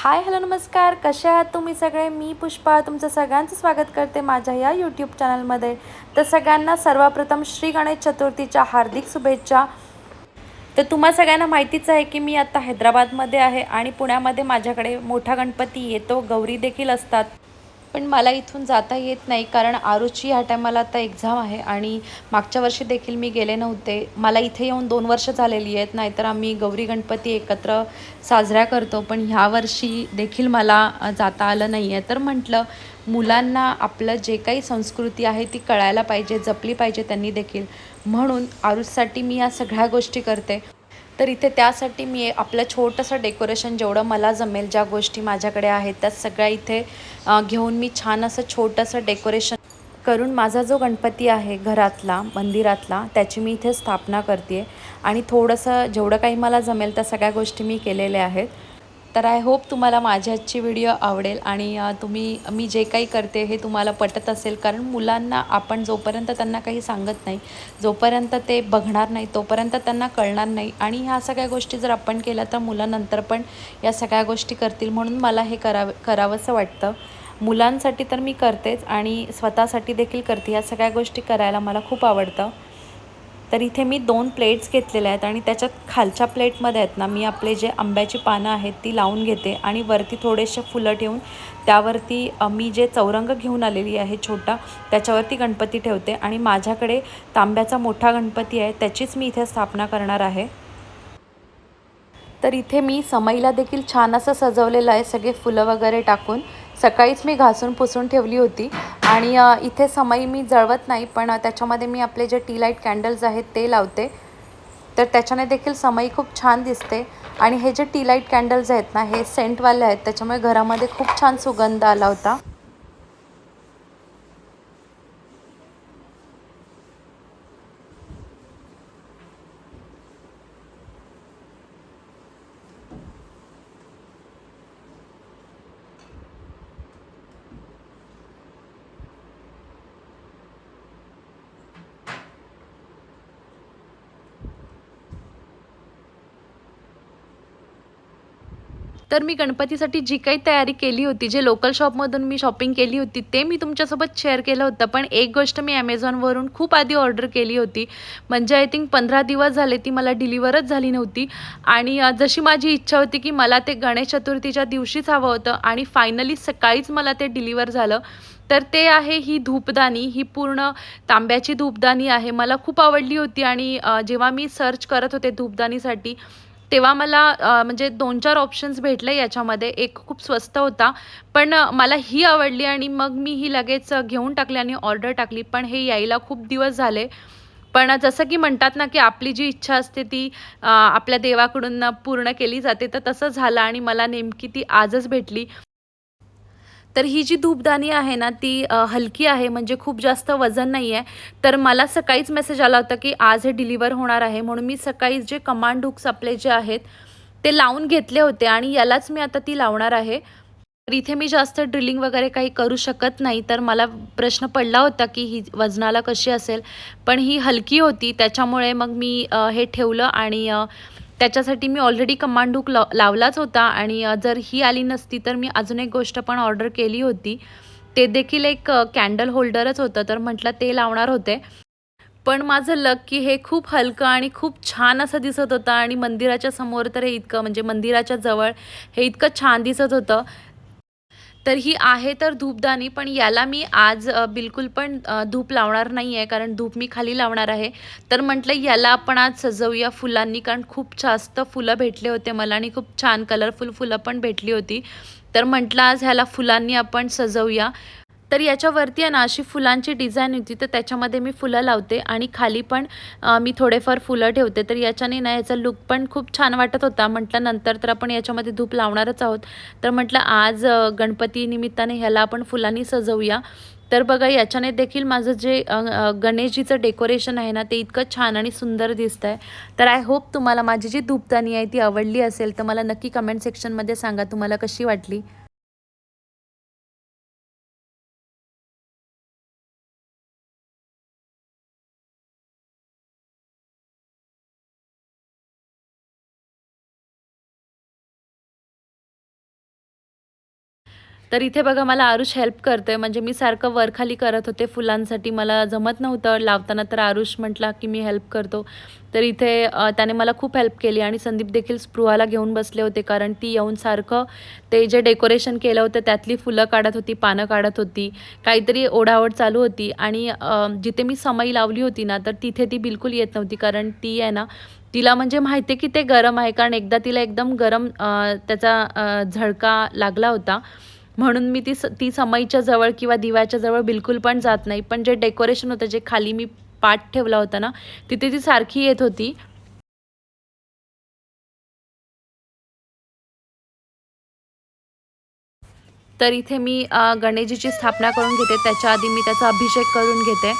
Hi hello नमस्कार. कसे आहात तुम्ही सगळे? मी पुष्पा. तुमचं सगळ्यांचं स्वागत करते माझ्या या यूट्यूब चॅनलमध्ये तर सगळ्यांना सर्वप्रथम श्री गणेश चतुर्थीच्या हार्दिक शुभेच्छा. तर तुम्हा सगळ्यांना माहितीच आहे की मी आता हैदराबादमध्ये आहे आणि पुण्यामध्ये माझ्याकडे मोठा गणपती येतो. गौरी देखील असतात. पण मला इथून जाता येत नाही कारण आरुची ह्या टायमाला आता एक्झाम आहे आणि मागच्या वर्षी देखील मी गेले नव्हते. मला इथे येऊन दोन वर्ष झालेली आहेत नाहीतर आम्ही गौरी गणपती एकत्र साजऱ्या करतो पण ह्या वर्षी देखील मला जाता आलं नाही आहे तर म्हटलं मुलांना आपलं जे काही संस्कृती आहे ती कळायला पाहिजे जपली पाहिजे त्यांनी देखील. म्हणून आरुषसाठी मी या सगळ्या गोष्टी करते. तर इथे त्यासाठी मी आपलं छोटंसं डेकोरेशन जेवढं मला जमेल ज्या गोष्टी माझ्याकडे आहेत त्या सगळ्या इथे घेऊन मी छान असं छोटंसं डेकोरेशन करून माझा जो गणपती आहे घरातला मंदिरातला त्याची मी इथे स्थापना करते आणि थोडंसं जेवढं काही मला जमेल त्या सगळ्या गोष्टी मी केलेल्या आहेत. तर आय होप तुम्हाला माझ्याची आजची व्हिडिओ आवडेल आणि तुम्ही मी जे काही करते हे तुम्हाला पटत असेल. कारण मुलांना आपण जोपर्यंत त्यांना काही सांगत नाही जोपर्यंत ते बघणार नाही तोपर्यंत त्यांना कळणार नाही. आणि ह्या सगळ्या गोष्टी जर आपण केल्या तर मुलांनंतर पण या सगळ्या गोष्टी करतील म्हणून मला हे करावं करावंसं वाटतं. मुलांसाठी तर मी करतेच आणि स्वतःसाठी देखील करते. या सगळ्या गोष्टी करायला मला खूप आवडतं. तर इथे मी दोन प्लेट्स घेतलेल्या आहेत आणि त्याच्यात खालच्या प्लेटमध्ये आहेत ना मी आपले जे आंब्याची पानं आहेत ती लावून घेते आणि वरती थोडेसे फुलं ठेवून त्यावरती मी जे चौरंग घेऊन आलेली आहे छोटा त्याच्यावरती गणपती ठेवते आणि माझ्याकडे तांब्याचा मोठा गणपती आहे त्याचीच मी इथे स्थापना करणार आहे. तर इथे मी समईला देखील छान असं सजवलेलं आहे सगळे फुलं वगैरे टाकून. सकाळीच मी घासून पुसून ठेवली होती. आणि इथे समई मी जळवत नाही पण त्याच्यामध्ये मी आपले जे टी लाइट कॅन्डल्स आहेत ते लावते. तर त्याच्याने देखील समई खूप छान दिसते. आणि हे जे टी लाइट कॅन्डल्स आहेत ना हे सेंटवाले आहेत त्याच्यामुळे घरामध्ये खूप छान सुगंध आला होता. तर मी गणपतीसाठी जी काही तयारी केली होती जे लोकल शॉपमधून मी शॉपिंग केली होती ते मी तुमच्यासोबत शेअर केलं होतं. पण एक गोष्ट मी ॲमेझॉनवरून खूप आधी ऑर्डर केली होती. म्हणजे आय थिंक पंधरा दिवस झाले ती मला डिलिव्हरच झाली नव्हती. आणि जशी माझी इच्छा होती की मला ते गणेश चतुर्थीच्या दिवशीच हवं होतं आणि फायनली सकाळीच मला ते डिलिव्हर झालं तर ते आहे ही धूपदानी ही पूर्ण तांब्याची धूपदानी आहे. मला खूप आवडली होती आणि जेव्हा मी सर्च करत होते धूपदानीसाठी तेव्हा मला म्हणजे दोन चार ऑप्शन्स भेटले याच्यामध्ये. एक खूप स्वस्त होता पण मला ही आवडली आणि मग मी ही लगेच घेऊन टाकली आणि ऑर्डर टाकली. पण हे यायला खूप दिवस झाले. पण जसं की म्हणतात ना की आपली जी इच्छा असते ती आपल्या देवाकडून पूर्ण केली जाते. तर तसं झालं आणि मला नेमकी ती आजच भेटली. तर ही जी धूपदाणी आहे ना ती हलकी आहे म्हणजे खूप जास्त वजन नाही आहे तर मला सकाळीच मेसेज आला होता की आज हे डिलिव्हर होणार आहे. म्हणून मी सकाळी जे कमांड हुक्स आपले जे आहेत ते लावून घेतले होते आणि यालाच मी आता ती लावणार आहे. तर इथे मी जास्त ड्रिलिंग वगैरे काही करू शकत नाही. तर मला प्रश्न पडला होता की ही वजनाला कशी असेल. पण ही हलकी होती त्याच्यामुळे मग मी हे ठेवलं आणि त्याच्यासाठी मी ऑलरेडी कमांड हुक लाव लावलाच होता आणि जर ही आली नसती तर मी अजून एक गोष्ट पण ऑर्डर केली होती. ते देखील एक कॅन्डल होल्डरच होतं तर म्हटलं ते लावणार होते. पण माझं लक की हे खूप हलकं आणि खूप छान असं दिसत होतं आणि मंदिराच्या समोर तर हे इतकं म्हणजे मंदिराच्या जवळ हे इतकं छान दिसत होतं. तर ही आहे तर धूपदानी पण याला मी आज बिलकुल पण धूप लावणार नाही आहे कारण धूप मी खाली लावणार आहे. तर म्हटलं याला आपण आज सजवूया फुलांनी कारण खूप जास्त फुलं भेटले होते मला आणि खूप छान कलरफुल फुलं पण भेटली होती. तर म्हटलं आज ह्याला फुलांनी आपण सजवूया. तर याच्यावरती आहे ना अशी फुलांची डिझाईन होती तर त्याच्यामध्ये मी फुलं लावते आणि खाली पण मी थोडेफार फुलं ठेवते. तर याच्याने ना याचा लुक पण खूप छान वाटत होता. म्हटलं नंतर तर आपण याच्यामध्ये धूप लावणारच आहोत. तर म्हटलं आज गणपती निमित्ताने ह्याला आपण फुलांनी सजवूया. तर बघा याच्याने देखील माझं जे गणेशजीचं डेकोरेशन आहे ना ते इतकं छान आणि सुंदर दिसतं आहे तर आय होप तुम्हाला माझी जी धूपदानी आहे ती आवडली असेल तर मला नक्की कमेंट सेक्शनमध्ये सांगा तुम्हाला कशी वाटली? तर इथे बघा मला आरुष हेल्प करतोय. म्हणजे मी सारखं वरखाली करत होते फुलांसाठी. मला जमत नव्हतं. लावताना तर आरुष म्हटला की मी हेल्प करतो. तर इथे त्याने मला खूप हेल्प केली आणि संदीप देखील स्पृहाला घेऊन बसले होते. कारण ती येऊन सारखं ते जे डेकोरेशन केलं होतं त्यातली फुलं काढत होती पानं काढत होती. काहीतरी ओढावड चालू होती. आणि जिथे मी समई लावली होती ना तर तिथे ती बिलकुल येत नव्हती. कारण ती आहे ना तिला म्हणजे माहिती आहे की ते गरम आहे. कारण एकदा तिला एकदम गरम त्याचा झळका लागला होता. म्हणून मी ती स ती समईच्या जवळ किंवा दिव्याच्या जवळ बिलकुल पण जात नाही. पण जे डेकोरेशन होतं जे खाली मी पाठ ठेवला होता ना तिथे ती सारखी येत होती. तर इथे मी गणेशजीची स्थापना करून घेते. त्याच्या आधी मी त्याचा अभिषेक करून घेते.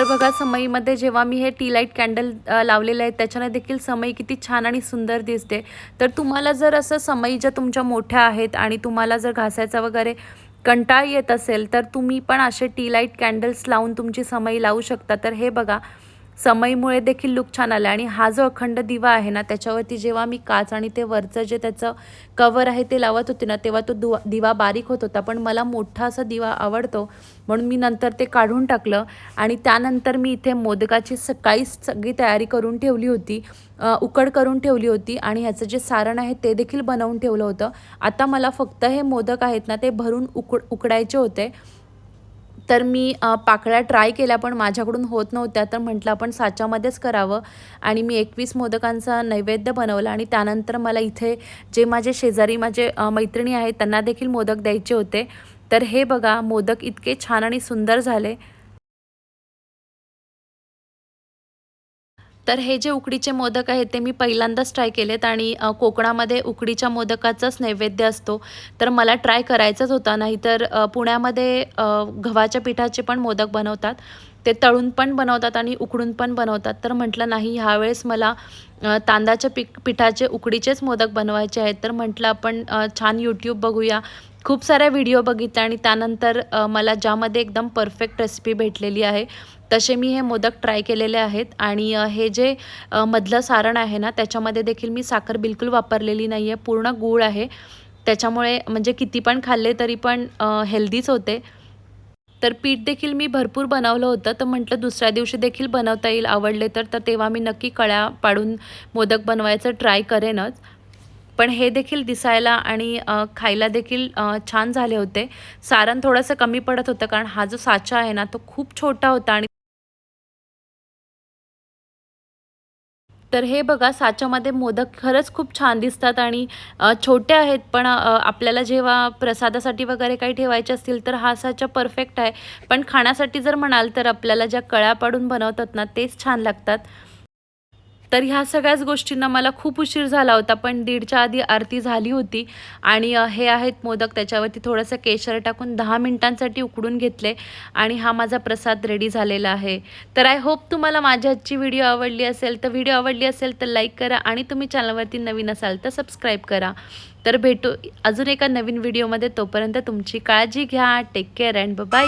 तर बघा समईमध्ये जेव्हा मी हे टी लाइट कॅन्डल लावलेलं लावलेले आहेत त्याच्याने देखील समई किती छान आणि सुंदर दिसते. तर तुम्हाला जर असं समई ज्या तुमच्या मोठ्या आहेत आणि तुम्हाला जर घासायचा वगैरे कंटाळ येत असेल तर तुम्ही पण असे टी लाइट कॅन्डल्स लावून तुमची समई लावू शकता. तर हे बघा समईमुळे देखील लुक छान आला आणि हा जो अखंड दिवा आहे ना त्याच्यावरती जेव्हा मी काच आणि ते वरचं जे त्याचं कवर आहे ते लावत होते ना तेव्हा तो दुवा दिवा बारीक होत होता. पण मला मोठा असा दिवा आवडतो. म्हणून मी नंतर ते काढून टाकलं. आणि त्यानंतर मी इथे मोदकाची सकाळीच सगळी तयारी करून ठेवली होती. उकड करून ठेवली होती. आणि ह्याचं जे सारण आहे ते देखील बनवून ठेवलं होतं. आता मला फक्त हे मोदक आहेत ना ते भरून उकड उकडायचे होते. तर मी पाकळ्या ट्राय केल्या पण माझ्याकडून होत नव्हत्या. तर म्हटलं आपण साच्यामध्येच करावं. आणि मी एकवीस मोदकांचा नैवेद्य बनवला आणि त्यानंतर मला इथे जे माझे शेजारी माझे मैत्रिणी आहेत त्यांना देखील मोदक द्यायचे होते. तर हे बघा मोदक इतके छान आणि सुंदर झाले. तर हे जे उकडीचे मोदक आहेत ते मी पहिल्यांदाच ट्राय केलेत आणि कोकणामध्ये उकडीच्या मोदकाचाच नैवेद्य असतो. तर मला ट्राय करायचाच होता नाहीतर तर पुण्यामध्ये गव्हाच्या पिठाचे पण मोदक बनवतात. ते तळून पण बनवतात आणि उकडून पण बनवतात. तर म्हटलं नाही ह्यावेळेस मला तांदाच्या तांदळाच्या पिठाचे उकडीचेच मोदक बनवायचे आहेत. तर म्हटलं आपण छान यूट्यूब बघूया. खूप साऱ्या व्हिडिओ बघितल्या आणि त्यानंतर मला ज्यामध्ये एकदम परफेक्ट रेसिपी भेटलेली आहे तसे मी हे मोदक ट्राय केलेले आहेत. आणि हे जे मधलं सारण आहे ना त्याच्यामध्ये देखील मी साखर बिलकुल वापरलेली नाही आहे पूर्ण गूळ आहे. त्याच्यामुळे म्हणजे किती पण खाल्ले तरी पण हेल्दीच होते. तर पीठ देखील मी भरपूर बनवलं होतं तर म्हटलं दुसऱ्या दिवशी देखील बनवता येईल आवडले तर तर तेव्हा मी नक्की कळ्या पाडून मोदक बनवायचं ट्राय करेनच. पण हे देखील दिसायला आणि खायला देखील छान झाले होते. सारण थोडंसं कमी पडत होतं कारण हा जो साचा आहे ना तो खूप छोटा होता आणि तर हे बघा साच्यामध्ये मोदक खरंच खूप छान दिसतात आणि छोटे आहेत पण आपल्याला जेव्हा प्रसादासाठी वगैरे काही ठेवायचे असतील तर हा साचा परफेक्ट आहे. पण खाण्यासाठी जर म्हणाल तर आपल्याला ज्या कळ्या पाडून बनवतात ना तेच छान लागतात. तर ह्या सगळ्याच गोष्टींना मला खूप उशीर झाला होता पण दीडच्या आधी आरती झाली होती आणि हे आहेत मोदक त्याच्यावरती थोडंसं केशर टाकून दहा मिनिटांसाठी उकडून घेतले आणि हा माझा प्रसाद रेडी झालेला आहे. तर आय होप तुम्हाला माझ्या आजची व्हिडिओ आवडली असेल तर व्हिडिओ आवडली असेल तर लाईक करा आणि तुम्ही चॅनलवरती नवीन असाल तर सबस्क्राईब करा. तर भेटू अजून एका नवीन व्हिडिओमध्ये तोपर्यंत तुमची काळजी घ्या टेक केअर अँड बाय